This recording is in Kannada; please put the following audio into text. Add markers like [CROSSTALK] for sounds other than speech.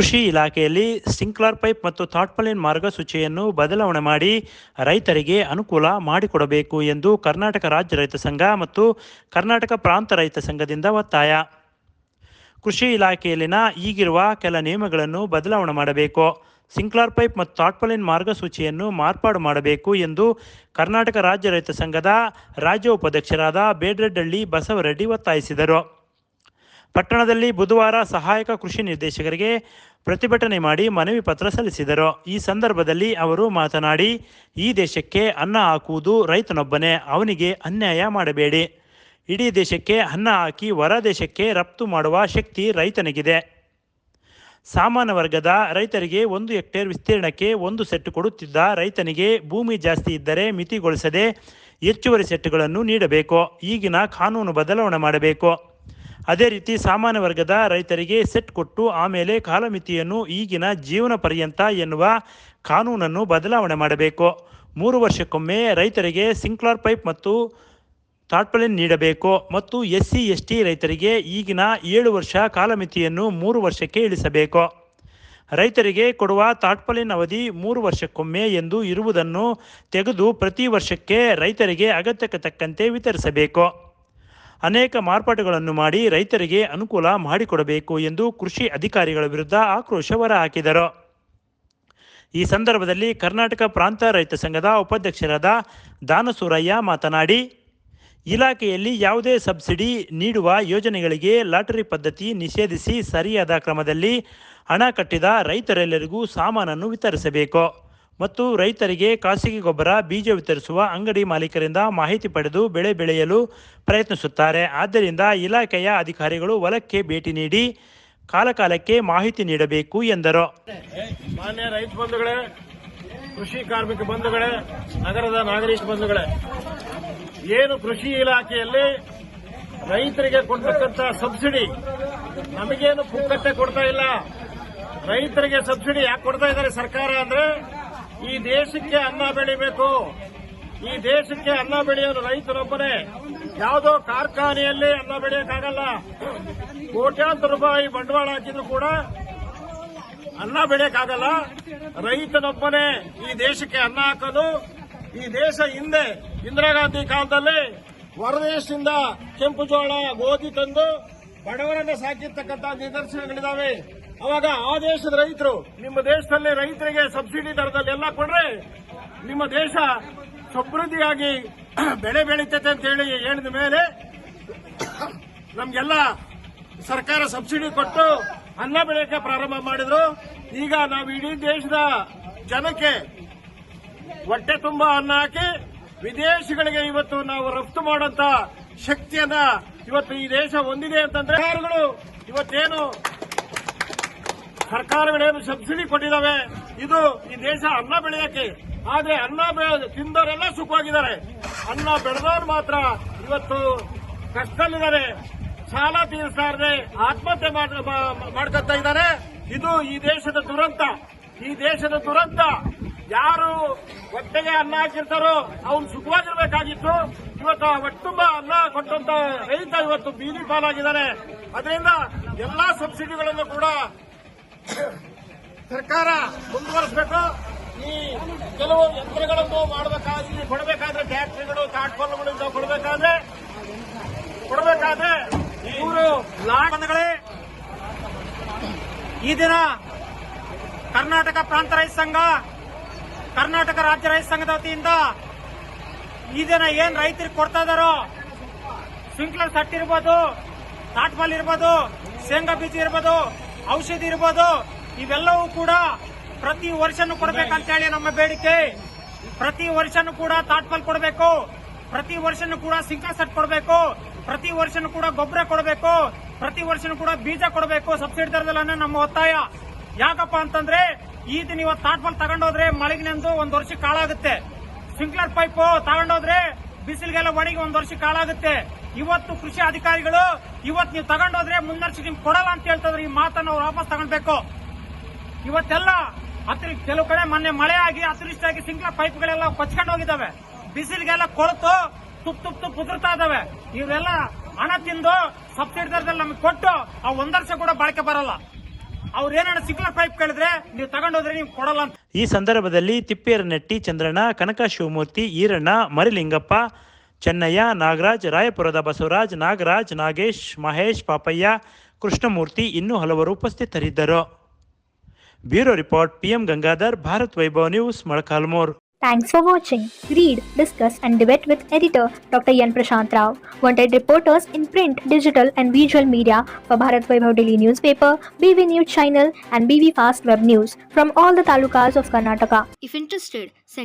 ಕೃಷಿ ಇಲಾಖೆಯಲ್ಲಿ ಸ್ಪ್ರಿಂಕ್ಲರ್ ಪೈಪ್ ಮತ್ತು ಥಾಟ್ಪಲಿನ್ ಮಾರ್ಗಸೂಚಿಯನ್ನು ಬದಲಾವಣೆ ಮಾಡಿ ರೈತರಿಗೆ ಅನುಕೂಲ ಮಾಡಿಕೊಡಬೇಕು ಎಂದು ಕರ್ನಾಟಕ ರಾಜ್ಯ ರೈತ ಸಂಘ ಮತ್ತು ಕರ್ನಾಟಕ ಪ್ರಾಂತ ರೈತ ಸಂಘದಿಂದ ಒತ್ತಾಯ. ಕೃಷಿ ಇಲಾಖೆಯಲ್ಲಿನ ಈಗಿರುವ ಕೆಲ ನಿಯಮಗಳನ್ನು ಬದಲಾವಣೆ ಮಾಡಬೇಕು. ಸಿಂಕ್ಲಾರ್ ಪೈಪ್ ಮತ್ತು ಥಾಟ್ಪಲಿನ್ ಮಾರ್ಗಸೂಚಿಯನ್ನು ಮಾರ್ಪಾಡು ಮಾಡಬೇಕು ಎಂದು ಕರ್ನಾಟಕ ರಾಜ್ಯ ರೈತ ಸಂಘದ ರಾಜ್ಯ ಉಪಾಧ್ಯಕ್ಷರಾದ ಬೇಡ್ರೆಡ್ಡಳ್ಳಿ ಬಸವರೆಡ್ಡಿ ಒತ್ತಾಯಿಸಿದರು. ಪಟ್ಟಣದಲ್ಲಿ ಬುಧವಾರ ಸಹಾಯಕ ಕೃಷಿ ನಿರ್ದೇಶಕರಿಗೆ ಪ್ರತಿಭಟನೆ ಮಾಡಿ ಮನವಿ ಪತ್ರ ಸಲ್ಲಿಸಿದರು. ಈ ಸಂದರ್ಭದಲ್ಲಿ ಅವರು ಮಾತನಾಡಿ, ಈ ದೇಶಕ್ಕೆ ಅನ್ನ ಹಾಕುವುದು ರೈತನೊಬ್ಬನೇ, ಅವನಿಗೆ ಅನ್ಯಾಯ ಮಾಡಬೇಡಿ. ಇಡೀ ದೇಶಕ್ಕೆ ಅನ್ನ ಹಾಕಿ ಹೊರ ದೇಶಕ್ಕೆ ರಫ್ತು ಮಾಡುವ ಶಕ್ತಿ ರೈತನಿಗಿದೆ. ಸಾಮಾನ್ಯ ವರ್ಗದ ರೈತರಿಗೆ ಒಂದು ಹೆಕ್ಟೇರ್ ವಿಸ್ತೀರ್ಣಕ್ಕೆ ಒಂದು ಸೆಟ್ ಕೊಡುತ್ತಿದ್ದ ರೈತನಿಗೆ ಭೂಮಿ ಜಾಸ್ತಿ ಇದ್ದರೆ ಮಿತಿಗೊಳಿಸದೆ ಹೆಚ್ಚುವರಿ ಸೆಟ್ಗಳನ್ನು ನೀಡಬೇಕು. ಈಗಿನ ಕಾನೂನು ಬದಲಾವಣೆ ಮಾಡಬೇಕು. ಅದೇ ರೀತಿ ಸಾಮಾನ್ಯ ವರ್ಗದ ರೈತರಿಗೆ ಸೆಟ್ ಕೊಟ್ಟು ಆಮೇಲೆ ಕಾಲಮಿತಿಯನ್ನು ಈಗಿನ ಜೀವನ ಪರ್ಯಂತ ಎನ್ನುವ ಕಾನೂನನ್ನು ಬದಲಾವಣೆ ಮಾಡಬೇಕು. ಮೂರು ವರ್ಷಕ್ಕೊಮ್ಮೆ ರೈತರಿಗೆ ಸಿಂಕ್ಲಾರ್ ಪೈಪ್ ಮತ್ತು ತಾಟ್ಪಲಿನ್ ನೀಡಬೇಕು. ಮತ್ತು ಎಸ್ ಸಿ ಎಸ್ ಟಿ ರೈತರಿಗೆ ಈಗಿನ ಏಳು ವರ್ಷ ಕಾಲಮಿತಿಯನ್ನು ಮೂರು ವರ್ಷಕ್ಕೆ ಇಳಿಸಬೇಕು. ರೈತರಿಗೆ ಕೊಡುವ ತಾಟ್ಪಲಿನ್ ಅವಧಿ ಮೂರು ವರ್ಷಕ್ಕೊಮ್ಮೆ ಎಂದು ಇರುವುದನ್ನು ತೆಗೆದು ಪ್ರತಿ ವರ್ಷಕ್ಕೆ ರೈತರಿಗೆ ಅಗತ್ಯಕ್ಕೆ ತಕ್ಕಂತೆ ವಿತರಿಸಬೇಕು. ಅನೇಕ ಮಾರ್ಪಾಟುಗಳನ್ನು ಮಾಡಿ ರೈತರಿಗೆ ಅನುಕೂಲ ಮಾಡಿಕೊಡಬೇಕು ಎಂದು ಕೃಷಿ ಅಧಿಕಾರಿಗಳ ವಿರುದ್ಧ ಆಕ್ರೋಶ ಹೊರಹಾಕಿದರು. ಈ ಸಂದರ್ಭದಲ್ಲಿ ಕರ್ನಾಟಕ ಪ್ರಾಂತ ರೈತ ಸಂಘದ ಉಪಾಧ್ಯಕ್ಷರಾದ ದಾನಸೂರಯ್ಯ ಮಾತನಾಡಿ, ಇಲಾಖೆಯಲ್ಲಿ ಯಾವುದೇ ಸಬ್ಸಿಡಿ ನೀಡುವ ಯೋಜನೆಗಳಿಗೆ ಲಾಟರಿ ಪದ್ಧತಿ ನಿಷೇಧಿಸಿ ಸರಿಯಾದ ಕ್ರಮದಲ್ಲಿ ಹಣ ಕಟ್ಟಿದ ರೈತರೆಲ್ಲರಿಗೂ ಸಾಮಾನನ್ನು ವಿತರಿಸಬೇಕು. ಮತ್ತು ರೈತರಿಗೆ ಖಾಸಗಿ ಗೊಬ್ಬರ, ಬೀಜ ವಿತರಿಸುವ ಅಂಗಡಿ ಮಾಲೀಕರಿಂದ ಮಾಹಿತಿ ಪಡೆದು ಬೆಳೆ ಬೆಳೆಯಲು ಪ್ರಯತ್ನಿಸುತ್ತಾರೆ. ಆದ್ದರಿಂದ ಇಲಾಖೆಯ ಅಧಿಕಾರಿಗಳು ಹೊಲಕ್ಕೆ ಭೇಟಿ ನೀಡಿ ಕಾಲಕಾಲಕ್ಕೆ ಮಾಹಿತಿ ನೀಡಬೇಕು ಎಂದರು. ಮಾನ್ಯ ರೈತ ಬಂಧುಗಳೇ, ಕೃಷಿ ಕಾರ್ಮಿಕ ಬಂಧುಗಳೇ, ನಗರದ ನಾಗರಿಕ ಬಂಧುಗಳೇ, ಏನು ಕೃಷಿ ಇಲಾಖೆಯಲ್ಲಿ ರೈತರಿಗೆ ಕೊಡ್ತಕ್ಕಂಥ ಸಬ್ಸಿಡಿ ನಮಗೇನು ಪುಕ್ಕಟ್ಟೆ ಕೊಡ್ತಾ ಇಲ್ಲ? ರೈತರಿಗೆ ಸಬ್ಸಿಡಿ ಯಾಕೆ ಕೊಡ್ತಾ ಇದ್ದಾರೆ ಸರ್ಕಾರ ಅಂದ್ರೆ ಈ ದೇಶಕ್ಕೆ ಅನ್ನ ಬೆಳಿಬೇಕು. ಈ ದೇಶಕ್ಕೆ ಅನ್ನ ಬೆಳೆಯೋದು ರೈತರೊಬ್ಬನೇ ಯಾವುದೋ ಕಾರ್ಖಾನೆಯಲ್ಲಿ ಅನ್ನ ಬೆಳೆಯಕ್ಕಾಗಲ್ಲ. ಕೋಟ್ಯಾಂತರ ರೂಪಾಯಿ ಬಂಡವಾಳ ಹಾಕಿದ್ರು ಕೂಡ ಅನ್ನ ಬೆಳೆಯಕ್ಕಾಗಲ್ಲ. ರೈತನೊಬ್ಬನೇ ಈ ದೇಶಕ್ಕೆ ಅನ್ನ ಹಾಕೋದು ಈ ದೇಶ ಹಿಂದೆ ಇಂದಿರಾ ಗಾಂಧಿ ಕಾಲದಲ್ಲಿ ಹೊರದೇಶದಿಂದ ಕೆಂಪು ಜೋಳ ಗೋಧಿ ತಂದು ಬಡವರನ್ನ ಸಾಕಿರ್ತಕ್ಕಂಥ ನಿದರ್ಶನಗಳಿದಾವೆ. ಅವಾಗ ಆ ದೇಶದ ರೈತರು, ನಿಮ್ಮ ದೇಶದಲ್ಲಿ ರೈತರಿಗೆ ಸಬ್ಸಿಡಿ ದರದಲ್ಲಿ ಎಲ್ಲ ಕೊಡ್ರೆ ನಿಮ್ಮ ದೇಶ ಸಮೃದ್ಧಿಯಾಗಿ [CLEARS THROAT] ಬೆಳೆ ಬೆಳೀತೈತೆ ಅಂತ ಹೇಳಿ ಹೇಳಿದ ಮೇಲೆ ನಮ್ಗೆಲ್ಲ ಸರ್ಕಾರ ಸಬ್ಸಿಡಿ ಕೊಟ್ಟು ಅನ್ನ ಬೆಳೆಯಕ್ಕೆ ಪ್ರಾರಂಭ ಮಾಡಿದ್ರು. ಈಗ ನಾವು ಇಡೀ ದೇಶದ ಜನಕ್ಕೆ ಹೊಟ್ಟೆ ತುಂಬಾ ಅನ್ನ ಹಾಕಿ ವಿದೇಶಗಳಿಗೆ ಇವತ್ತು ನಾವು ರಫ್ತು ಮಾಡುವಂತ ಶಕ್ತಿಯನ್ನ ಇವತ್ತು ಈ ದೇಶ ಹೊಂದಿದೆ ಅಂತಂದ್ರೆ ಇವತ್ತೇನು ಸರ್ಕಾರಗಳೇನು ಸಬ್ಸಿಡಿ ಕೊಟ್ಟಿದ್ದಾವೆ. ಇದು ಈ ದೇಶ ಅನ್ನ ಬೆಳೆಯಕ್ಕೆ. ಆದ್ರೆ ಅನ್ನ ತಿಂದವರೆಲ್ಲ ಸುಖವಾಗಿದ್ದಾರೆ. ಅನ್ನ ಬೆಳೆದವರು ಮಾತ್ರ ಇವತ್ತು ಕಷ್ಟದಲ್ಲಿದ್ದಾರೆ. ಸಾಲ ತೀರಿಸ್ತಾ ಇರದೆ ಆತ್ಮಹತ್ಯೆ ಮಾಡ್ಕೊತಾ ಇದ್ದಾರೆ. ಇದು ಈ ದೇಶದ ದುರಂತ. ಈ ದೇಶದ ದುರಂತ. ಯಾರು ಹೊಟ್ಟೆಗೆ ಅನ್ನ ಹಾಕಿರ್ತಾರೋ ಅವ್ನು ಸುಖವಾಗಿರ್ಬೇಕಾಗಿತ್ತು. ಇವತ್ತು ಆ ಹೊಟ್ಟುಂಬ ಅನ್ನ ಕೊಟ್ಟಂತ ರೈತ ಇವತ್ತು ಬೀದಿ ಪಾಲಾಗಿದ್ದಾರೆ. ಅದರಿಂದ ಎಲ್ಲಾ ಸಬ್ಸಿಡಿಗಳನ್ನು ಕೂಡ ಸರ್ಕಾರ ಮುಂದುವರಿಸಬೇಕು. ಈ ಕೆಲವು ಯಂತ್ರಗಳನ್ನು ಮಾಡಬೇಕಾದ್ರೆ ಕೊಡಬೇಕಾದ್ರೆ ಟ್ಯಾಕ್ಟ್ರಿಗಳು ತಾಟ್ಪಲ್ಲುಗಳಿಂದ ಕೊಡಬೇಕಾದ್ರೆ ಕೊಡಬೇಕಾದ್ರೆ ಇವರು ಲಾಡನ್ಗಳೇ ಈ ದಿನ ಕರ್ನಾಟಕ ಪ್ರಾಂತ ರೈತ ಸಂಘ, ಕರ್ನಾಟಕ ರಾಜ್ಯ ರೈತ ಸಂಘದ ವತಿಯಿಂದ ಈ ದಿನ ಏನ್ ರೈತರಿಗೆ ಕೊಡ್ತಾ ಇದಾರೋ ಸ್ಪ್ರಿಂಕ್ಲರ್ ಸಟ್ ಇರ್ಬೋದು ತಾಟ್ಪಾಲ್ ಇರ್ಬೋದು, ಶೇಂಗಾ ಬೀಜ ಇರ್ಬೋದು ಔಷಧಿ ಇರ್ಬೋದು, ಇವೆಲ್ಲವೂ ಕೂಡ ಪ್ರತಿ ವರ್ಷನೂ ಕೊಡಬೇಕಂತ ಹೇಳಿ ನಮ್ಮ ಬೇಡಿಕೆ. ಪ್ರತಿ ವರ್ಷನೂ ಕೂಡ ತಾಟ್ಪಲ್ ಕೊಡಬೇಕು. ಪ್ರತಿ ವರ್ಷನೂ ಕೂಡ ಸಿಂಕ್ಲರ್ ಸೆಟ್ ಕೊಡಬೇಕು. ಪ್ರತಿ ವರ್ಷನೂ ಕೂಡ ಗೊಬ್ಬರ ಕೊಡಬೇಕು. ಪ್ರತಿ ವರ್ಷನೂ ಕೂಡ ಬೀಜ ಕೊಡಬೇಕು. ಸಬ್ಸಿಡಿ ದರದಲ್ಲಿ ಅನ್ನೋ ನಮ್ಮ ಒತ್ತಾಯ. ಯಾಕಪ್ಪ ಅಂತಂದ್ರೆ, ಈ ದಿನ ಇವತ್ತು ತಾಟ್ಪಲ್ ತಗೊಂಡೋದ್ರೆ ಮಳೆಗಿನಂದು ಒಂದ್ ವರ್ಷಕ್ಕೆ ಕಾಳಾಗುತ್ತೆ. ಸ್ಪ್ರಿಂಕ್ಲರ್ ಪೈಪ್ ತಗೊಂಡೋದ್ರೆ ಬಿಸಿಲಿಗೆಲ್ಲ ಒಣಗಿ ಒಂದ್ ವರ್ಷ ಕಾಲಾಗುತ್ತೆ ಇವತ್ತು ಕೃಷಿ ಅಧಿಕಾರಿಗಳು, ಇವತ್ತು ನೀವು ತಗೊಂಡೋದ್ರೆ ಮುಂದರ್ಸಿ ನಿಮ್ಗೆ ಕೊಡಲ್ಲ ಅಂತ ಹೇಳ್ತಿದ್ರೆ, ಈ ಮಾತನ್ನು ಅವ್ರು ವಾಪಸ್ ತಗೊಳ್ಬೇಕು. ಇವತ್ತೆಲ್ಲ ಅತಿ ಕೆಲವು ಕಡೆ ಮೊನ್ನೆ ಮಳೆ ಆಗಿ ಅತಿವೃಷ್ಟಿ ಆಗಿ ಸಿಂಗ್ಲ ಪೈಪ್ಗಳೆಲ್ಲ ಕೊಚ್ಕೊಂಡು ಹೋಗಿದ್ದಾವೆ. ಬಿಸಿಲಿಗೆಲ್ಲ ಕೊಳತು, ತುಪ್ ತುಪ್ ತುಪ್ ಉದುರ್ತಾ ಇದಾವೆ ಇವರೆಲ್ಲ ಹಣ ತಿಂದು ಸಬ್ಸಿಡಿ ದರದಲ್ಲಿ ನಮಗೆ ಕೊಟ್ಟು, ಆ ಒಂದರ್ಷ ಕೂಡ ಬಾಳಿಕೆ ಬರಲ್ಲ. ಅವ್ರು ಏನಾರ ಸಿಂಕ್ಲರ್ ಪೈಪ್ ಕೇಳಿದ್ರೆ ನೀವು ತಗೊಂಡೋದ್ರೆ ನೀವು ಕೊಡಲ್ಲ ಈ ಸಂದರ್ಭದಲ್ಲಿ ತಿಪ್ಪೇರನೆಟ್ಟಿ, ಚಂದ್ರಣ್ಣ ಕನಕ ಶಿವಮೂರ್ತಿ ಈರಣ್ಣ, ಮರಿಲಿಂಗಪ್ಪ ಚೆನ್ನಯ್ಯ ನಾಗರಾಜ್ ರಾಯಪುರದ ಬಸವರಾಜ್ ನಾಗರಾಜ್ ನಾಗೇಶ್ ಮಹೇಶ್ ಪಾಪಯ್ಯ ಕೃಷ್ಣಮೂರ್ತಿ ಇನ್ನೂ ಹಲವರು ಉಪಸ್ಥಿತರಿದ್ದರು bureau report PM Gangadhar Bharat Vaibhav news Molakalmuru Thanks for watching. Read, discuss, and debate with editor Dr. Yan Prashant Rao. Wanted reporters in print, digital, and visual media for Bharat Vaibhav Daily Newspaper, BV News Channel, and BV Fast Web News from all the talukas of Karnataka. If interested, send